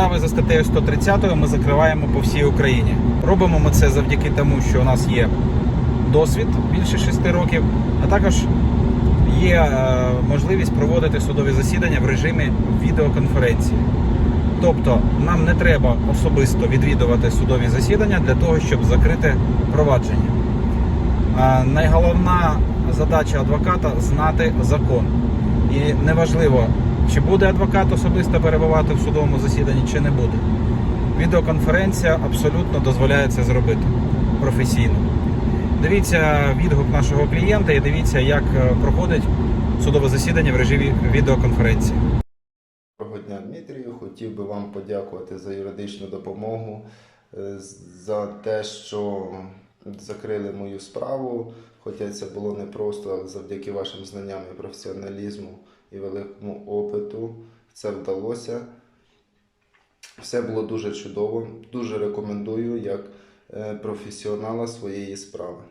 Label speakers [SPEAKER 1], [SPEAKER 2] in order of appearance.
[SPEAKER 1] Справи за статтею 130 ми закриваємо по всій Україні. Робимо ми це завдяки тому, що у нас є досвід більше 6 років, а також є е, можливість проводити судові засідання в режимі відеоконференції. Тобто нам не треба особисто відвідувати судові засідання для того, щоб закрити провадження. Найголовна задача адвоката знати закон. І неважливо, чи буде адвокат особисто перебувати в судовому засіданні, чи не буде. Відеоконференція абсолютно дозволяє це зробити професійно. Дивіться відгук нашого клієнта і дивіться, як е, проходить судове засідання в режимі відеоконференції.
[SPEAKER 2] Доброго дня, Дмитрію. Хотів би вам подякувати за юридичну допомогу, е, за те, що закрили мою справу. Хоча це було непросто, але завдяки вашим знанням і професіоналізму і великому опиту це вдалося. Все було дуже чудово. Дуже рекомендую як е, професіонала своєї справи.